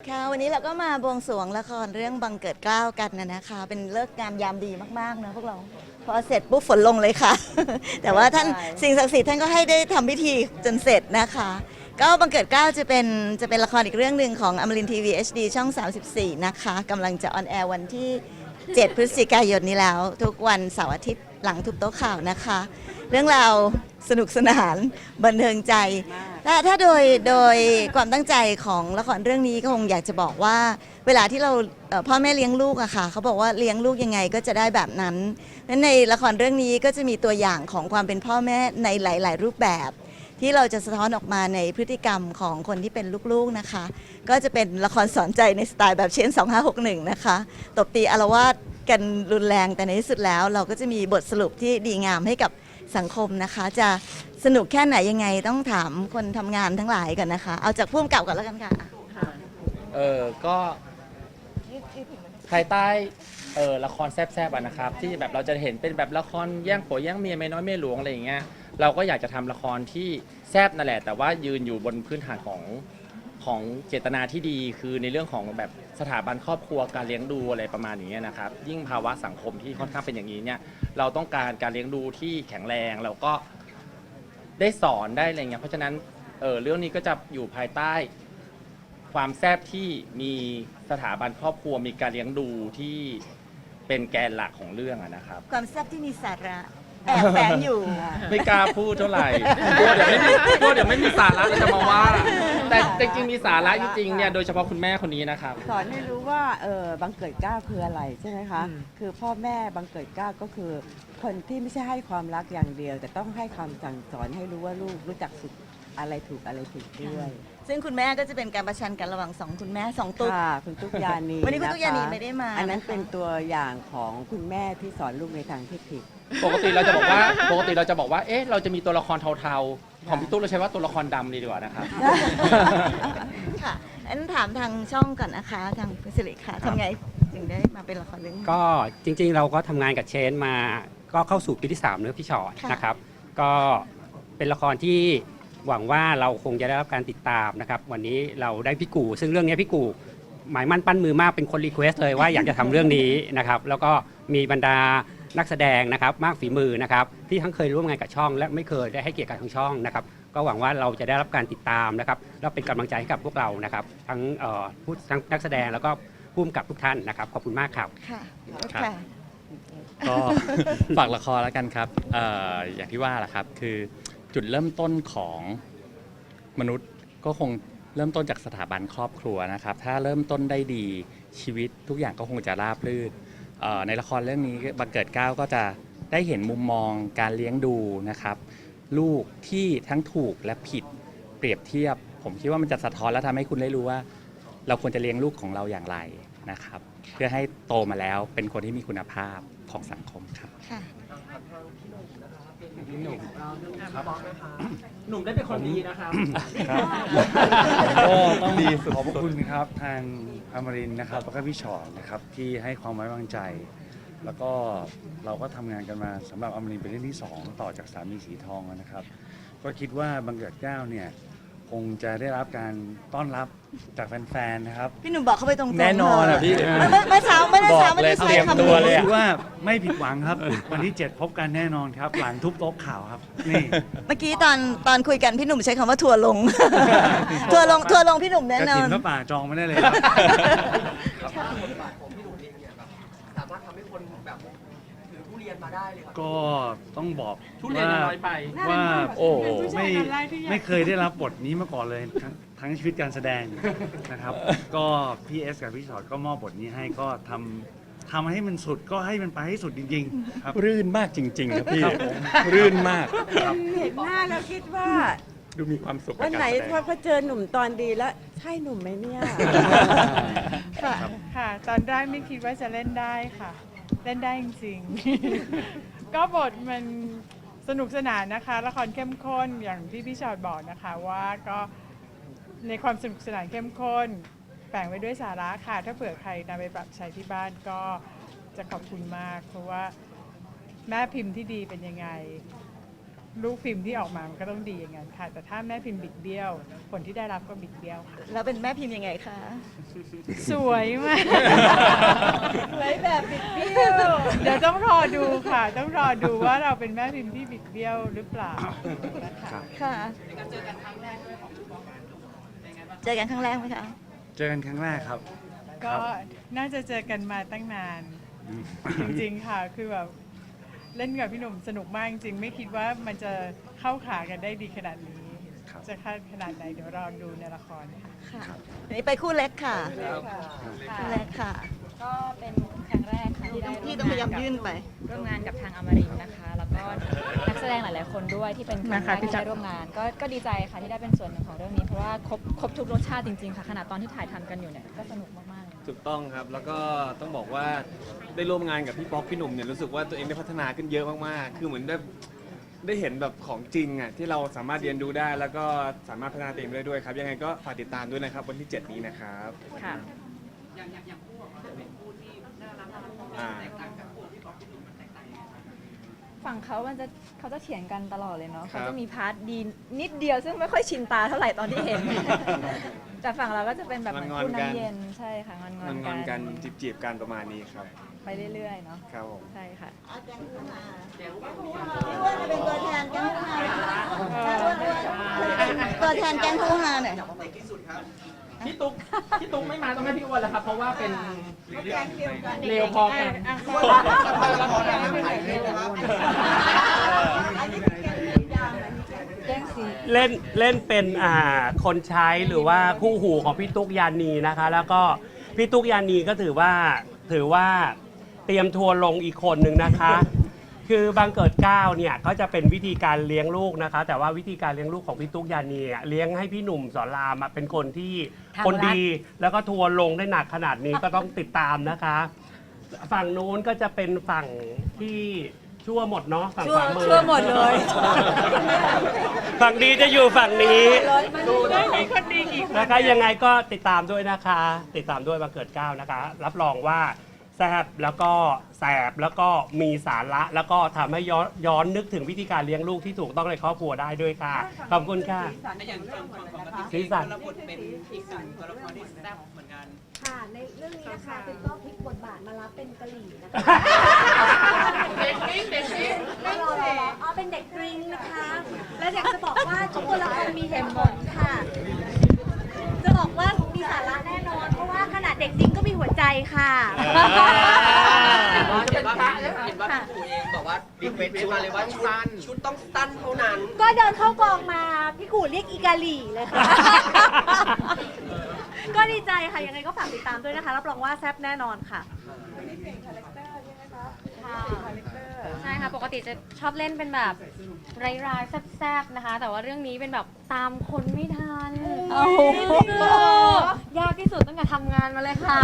ค่ะวันนี้เราก็มาบวงสรวงละครเรื่องบังเกิดเกล้าวกันนะนะคะ เป็นเลิกษ์งามยามดีมากๆนะพวกเราพอเสร็จปุ๊บฝนลงเลยค่ะ แต่ว่าท่านใช่สิ่งศักดิ์สิทธิ์ท่านก็ให้ได้ทำพิธีจนเสร็จนะคะ ก็บังเกิดเกล้าวจะเป็นจะเป็นละครอีกเรื่องหนึ่งของอมรินทีวี HD ช่อง 34 นะคะกำลังจะออนแอร์วันที่ 7 พฤศจิกายนนี้แล้ว ทุกวันเสาร์อาทิตย์หลังทุบโต๊ะข่าวนะคะ เรื่องราวสนุกสนานบันเทิงใจ ถ้าถ้าโดยโดยความตั้งใจของละครเรื่องนี้ก็คงอยากจะบอกว่า เวลาที่เราเอ่อพ่อแม่เลี้ยงลูกอะค่ะเขาบอกว่าเลี้ยงลูกยังไงก็จะได้แบบนั้นนั้นในละครเรื่องนี้ก็จะมีตัวอย่างของความเป็นพ่อแม่ในหลาย ๆ รูปแบบ ที่เราจะสะท้อนออกมาในพฤติกรรมของคนที่เป็นลูกๆนะคะ ก็จะเป็นละครสอนใจในสไตล์แบบเช่น 2561 นะคะ ตบตีอารวาสกันรุนแรงแต่ในที่สุดแล้ว เราก็จะมีบทสรุปที่ดีงามให้กับสังคมนะคะ จะสนุกแค่ไหนยังไงต้องถามคนทำงานทั้งหลายก่อนนะคะ เอาจากพุ่มกับก่อนแล้วกันค่ะ เออก็ภายใต้เออละครแซบๆอะนะครับ ที่แบบเราจะเห็นเป็นแบบละครแย่งผัวแย่งเมียเมียน้อยเมียหลวงอะไรอย่างเงี้ย เราก็อยากจะทำละครที่แซบนั่นแหละ แต่ว่ายืนอยู่บนพื้นฐานของของเจตนาที่ดีคือในเรื่องของแบบสถาบันครอบครัวการเลี้ยงดูอะไรประมาณนี้ยนะครับยิ่งภาวะสังคมที่ค่อนข้างเป็นอย่างนี้เนี่ยเราต้องการการเลี้ยงดูที่แข็งแรงแล้วก็ได้สอนได้อะไรเงี้ยเพราะฉะนั้นเออเรื่องนี้ก็จะอยู่ภายใต้ ความแซบที่มีสถาบันครอบครัวมีการเลี้ยงดูที่เป็นแกนหลักของเรื่องอะนะครับ ความแซ่บที่มีสาระ แอบแฝงอยู่ไม่กล้าพูดเท่าไหร่กลัวเดี๋ยวไม่มีกลัวเดี๋ยวไม่มีสาระแล้วจะมาว่า แต่จริงๆมีสาระจริงๆเนี่ยโดยเฉพาะคุณแม่คนนี้นะครับ สอนให้รู้ว่าเออบังเกิดเกล้าคืออะไรใช่ไหมคะ อืม คือพ่อแม่บังเกิดเกล้าก็คือ คนที่ไม่ใช่ให้ความรักอย่างเดียว แต่ต้องให้ความสั่งสอนให้รู้ว่าลูกรู้จักสุข อะไรถูกอะไรผิดด้วยซึ่งคุณแม่ก็จะเป็นการประชันกันระหว่างสองคุณแม่สองตุ๊ก ค่ะคุณตุ๊กยานีวันนี้คุณตุ๊กยานีะะไม่ได้มาอันนั้นนะคะเป็นตัวอย่างของคุณแม่ที่สอนลูกในทางที่ผิด ปกติเราจะบอกว่า ปกติเราจะบอกว่า เอ๊ะ เราจะมีตัวละครเทาๆ ของพี่ตุ๊กเราใช้ว่าตัวละครดำดีกว่านะครับ ค่ะอันนถามทางช่องก่อนนะคะ ทางพิสิริค่ะครับทำไงถึงได้มาเป็นละครเรื่องนี้ ก็จริงๆเราก็ทำงานกับเชนมาก็เข้าสู่ปีที่3เนื้อะพี่ชอตค่ะ นะครับ ก็เป็นละครที่ หวังว่าเราคงจะได้รับการติดตามนะครับ วันนี้เราได้พี่กูซึ่งเรื่องนี้พี่กูหมายมั่นปั้นมือมากเป็นคนรีเควสเลยว่าอยากจะทำเรื่องนี้นะครับ แล้วก็มีบรรดานักแสดงนะครับมากฝีมือนะครับ ที่ทั้งเคยร่วมงานกับช่อง และไม่เคยได้ให้เกียรติกับทางช่องนะครับ ก็หวังว่าเราจะได้รับการติดตามนะครับแล้วเป็นกำลังใจให้กับพวกเรานะครับ ทั้งเอ่อผู้ทั้งนักแสดงแล้วก็ผู้กำกับทุกท่านนะครับ ขอบคุณมากครับค่ะครับค่ะก็ฝากละครแล้วกันครับเอ่ออย่างที่ว่าแหละครับ คือ จุดเริ่มต้นของมนุษย์ก็คงเริ่มต้นจากสถาบันครอบครัวนะครับ ถ้าเริ่มต้นได้ดีชีวิตทุกอย่างก็คงจะราบรื่นในละครเรื่องนี้บังเกิดเก้าก็จะได้เห็นมุมมองการเลี้ยงดูนะครับ ลูกที่ทั้งถูกและผิดเปรียบเทียบ ผมคิดว่ามันจะสะท้อนและทำให้คุณได้รู้ว่า เราควรจะเลี้ยงลูกของเราอย่างไรนะครับ เพื่อให้โตมาแล้วเป็นคนที่มีคุณภาพของสังคมครับ ค่ะหนุ่มได้เป็นคนดีนะครับก็ต้องขอบพระคุณครับทางอมรินทร์นะครับแล้วก็พี่ชอตนะครับที่ให้ความไว้วางใจ แล้วก็เราก็ทำงานกันมาสำหรับอมรินทร์เป็นเรื่องที่2ต่อจากสามีสีทองนะครับ ก็คิดว่าบังเกิดเกล้าเนี่ย คงจะได้รับการต้อนรับจากแฟนๆนะครับ พี่หนุ่มบอกเขาไปตรงๆแน่นอนอะพี่เมื่อเมื่อเมื่อเช้าเมื่อเช้าไม่ได้บอกเลยใช้เตรียมคำตัวนี้เลยอะ คิดว่าไม่ผิดหวังครับ วันที่ 7 พบกันแน่นอนครับ หลังทุบโต๊ะข่าวครับ นี่ เมื่อกี้ตอนตอนคุยกันพี่หนุ่มใช้คำว่าทัวร์ลง ทัวร์ลงทัวร์ลงพี่หนุ่มแน่กระนอถินน พระป่าจองไม่ได้เลยครับ สามารถทำให้คนแบบถือทุเรียน มาได้เลยครับก็ต้องบอกทุเรียนว่า น้อยไป ว่าโอ้โหไม่ไม่เคยได้รับบทนี้มาก่อนเลยทั้งทั้งชีวิตการแสดงนะครับ ก็พี่เอสกับพี่ชอตก็มอบบทนี้ให้ก็ทำทำให้มันสุดก็ให้มันไปให้สุดจริงๆครับ รื่นมากจริง ๆ ครับพี่ ครับผม รื่นมาก เห็นหน้าแล้วคิดว่าดูมีความสุขวันไหนกับการแสดงพอพอเจอหนุ่มตอนดีแล้ว ใช่หนุ่มไหมเนี่ย ค่ะ ค่ะ ตอนแรกไม่คิดว่าจะเล่นได้ค่ะ เล่นได้จริงๆ ก็บทมันสนุกสนานนะคะ ละครเข้มข้นอย่างที่พี่ชอดบอกนะคะว่าก็ในความสนุกสนานเข้มข้นแฝงไว้ด้วยสาระค่ะ ถ้าเผื่อใครนำไปปรับใช้ที่บ้านก็จะขอบคุณมาก เพราะว่าแม่พิมพ์ที่ดีเป็นยังไง ลูกพิมพ์ที่ออกมามันก็ต้องดีอย่างนั้นค่ะ แต่ถ้าแม่พิมพ์บิดเบี้ยว ผลที่ได้รับก็บิดเบี้ยวค่ะ แล้วเป็นแม่พิมพ์ยังไงคะ สวยมากสวยแบบบิดเบี้ยว เดี๋ยวต้องรอดูค่ะ ต้องรอดูว่าเราเป็นแม่พิมพ์ที่บิดเบี้ยวหรือเปล่านะคะ ค่ะ เจอกันครั้งแรกไหมคะ เจอกันครั้งแรกครับ ก็น่าจะเจอกันมาตั้งนาน จริงๆค่ะคือแบบเล่นกับพี่หนุ่มสนุกมากจริงๆ ไม่คิดว่ามันจะเข้าขากันได้ดีขนาดนี้ ครับ จะขนาดไหนเดี๋ยวรอดูในละครค่ะค่ะอันนี้ไปคู่เล็กค่ะ คู่เล็กค่ะ ก็เป็นครั้ง แรกค่ะที่ได้พี่ต้องพยายามยื่นไป ร่วมงานกับทางอมรินทร์นะคะ แล้วก็นักแสดงหลาย ๆ คนด้วยที่เป็นครั้งแรนะคะกพี่ที่จักรได้ร่วมงาน ก็ก็ดีใจค่ะที่ได้เป็นส่วนหนึ่งของเรื่องนี้เพราะว่าครบครบทุกรสชาติจริง ๆ ค่ะขนาดตอนที่ถ่ายทำกันอยู่เนี่ยก็สนุกมากๆเลย ถูกต้องครับ แล้วก็ต้องบอกว่าได้ร่วมงานกับพี่ป๊อกพี่หนุ่มเนี่ยรู้สึกว่าตัวเองได้พัฒนาขึ้นเยอะมากๆ คือเหมือนได้ได้เห็นแบบของจริงอะที่เราสามารถเรียนรู้ได้ แล้วก็สามารถพัฒนาตัวเองได้ด้วยครับ ยังไงก็ฝากติดตามด้วยนะครับวันที่ 7 นี้นะครับ ค่ะ อ่าฝั่งเขามันจะเขาจะเถียงกันตลอดเลยเนาะครัเขาบจะมีพาร์ทดีนิดเดียวซึ่งไม่ค่อยชินตาเท่าไหร่ตอนที่เห็น แต่ฝั่งเราก็จะเป็นแบบเหมือนคู่น้ำเย็นใช่ค่ะงอนงอนๆงกัอนนกันจีบจีบๆกันประมาณนี้ครับ ไปเรื่อยๆเนาะครับผม ใช่ค่ะพี่อ้วนจะเป็นตัวแทนแก๊งคู่ฮาหน่อยตัวแทนแก๊งคู่ฮาหน่อย พี่ตุ๊กพี่ตุ๊กไม่มาต้องให้พี่อ้วนแล้วครับ เพราะว่าเป็นเร็วพอกันเล่นเล่นเป็นอ่าคนใช้หรือว่าคู่หูของพี่ตุ๊กยานีนะคะ แล้วก็พี่ตุ๊กยานีก็ถือว่าถือว่าเตรียมทัวร์ลงอีกคนหนึ่งนะคะ คือบางเกิดเกล้าเนี่ยก็จะเป็นวิธีการเลี้ยงลูกนะคะ แต่ว่าวิธีการเลี้ยงลูกของพี่ตุ๊กยานีอะเลี้ยงให้พี่หนุ่มสอนรามอะเป็นคนที่ทางรัฐคนดี แล้วก็ทัวร์ลงได้หนักขนาดนี้ก็ต้องติดตามนะคะ ฝั่งนู้นก็จะเป็นฝั่งที่ชั่วหมดเนาะฝั่งขวามือชั่วหมดเลย ฝั่งดีจะอยู่ฝั่งนี้ได้มีคนดีกี่คนนะคะยังไงก็ติดตามด้วยนะคะ ติดตามด้วยบังเกิดเกล้านะคะ รับรองว่า แซบแล้วก็แสบแล้วก็มีสาระ แล้วก็ทำให้ย้อนย้อนนึกถึงวิธีการเลี้ยงลูกที่ถูกต้องในครอบครัวได้ด้วยค่ะ ขอบคุณค่ะอย่างฝั่งของกะสีสันรับบทเป็นอีกหนึ่งตัวละครที่แซ่บเหมือนกัน ค่ะ ในเรื่องนี้นะคะเป็นก็พลิกบทบาทมารับเป็นกะหรี่นะคะ เควสต์มาเลยว่าชุดชุดต้องสั้นเท่านั้น ก็เดินเข้ากองมา พี่กูดเรียกอีกาหลี่เลยค่ะ ก็ดีใจค่ะ ยังไงก็ฝากติดตามด้วยนะคะ รับรองว่าแซ่บแน่นอนค่ะใช่ค่ะ ปกติจะชอบเล่นเป็นแบบร้ายๆแซ่บๆนะคะ แต่ว่าเรื่องนี้เป็นแบบตามคนไม่ทันโอ้โหยากที่สุดตั้งแต่ทำงานมาเลยค่ะ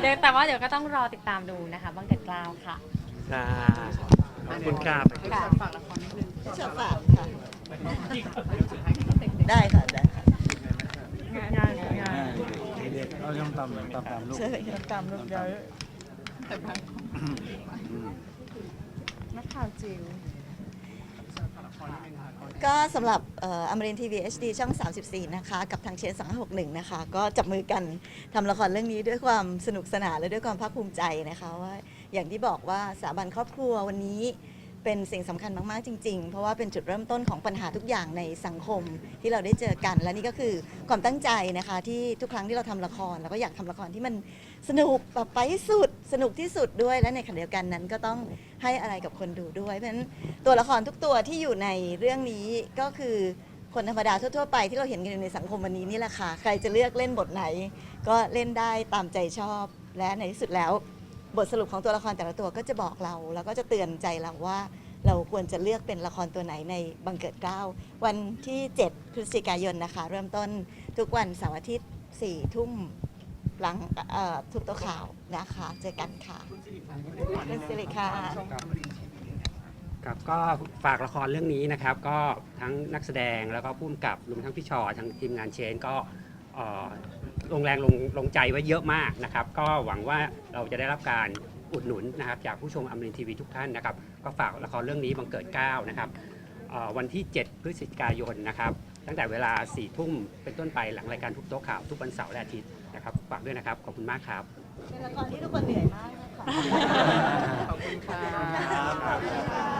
เดี๋ยวแต่ว่าเดี๋ยวก็ต้องรอติดตามดูนะคะบังเกิดกล้าวค่ะ ค่ะ ขอบคุณครับชอบฝากค่ะ ได้ค่ะ ได้ค่ะงานงานงานเราต้องตามตามตามลูก เชิญค่ะตามลูกเดี๋ยวนักข่าวจิ๋วก็สำหรับเอมรินทีวี HD ช่อง 34 นะคะ กับทางเชน261 นะคะ ก็จับมือกันทำละครเรื่องนี้ด้วยความสนุกสนานและด้วยความภาคภูมิใจนะคะว่า อย่างที่บอกว่าสถาบันครอบครัววันนี้เป็นสิ่งสำคัญมาก ๆ จริง ๆ เพราะว่าเป็นจุดเริ่มต้นของปัญหาทุกอย่างในสังคมที่เราได้เจอกัน และนี่ก็คือความตั้งใจนะคะ ที่ทุกครั้งที่เราทำละครเราก็อยากทำละครที่มันสนุกแบบไปสุด สนุกที่สุดด้วย และในขณะเดียวกันนั้นก็ต้องให้อะไรกับคนดูด้วย เพราะฉะนั้นตัวละครทุกตัวที่อยู่ในเรื่องนี้ก็คือคนธรรมดาทั่ว ๆ ไปที่เราเห็นกันอยู่ในสังคมวันนี้นี่แหละค่ะใครจะเลือกเล่นบทไหน ก็เล่นได้ตามใจชอบและในที่สุดแล้ว บทสรุปของตัวละครแต่ละตัวก็จะบอกเรา แล้วก็จะเตือนใจเราว่า เราควรจะเลือกเป็นละครตัวไหนในบังเกิดเกล้าวันที่ 7 พฤศจิกายนนะคะ เริ่มต้นทุกวันเสาร์อาทิตย์4ทุ่มหลังเอ่อทุกตัวข่าวนะคะ เจอกันค่ะเป็นสิริค่ะ ครับก็ฝากละครเรื่องนี้นะครับ ก็ทั้งนักแสดงแล้วก็ผู้กำกับรวมทั้งพี่ชอทั้งทีมงานเชนก็เอ่อ ลงแรงลงลงใจไว้เยอะมากนะครับ ก็หวังว่าเราจะได้รับการอุดหนุนนะครับจากผู้ชมอมรินทีวีทุกท่านนะครับ ก็ฝากละครเรื่องนี้บังเกิดเก้านะครับวันที่ 7 พฤศจิกายนนะครับ ตั้งแต่เวลา4ี่ทุ่มเป็นต้นไปหลังรายการทุกโต๊ะข่าวทุกวันเสาร์และอาทิตย์นะครับฝากด้วยนะครับ ขอบคุณมากครับ เป็นละครที่ทุกคนเหนื่อยมากนะคะขอบคุณค่ะ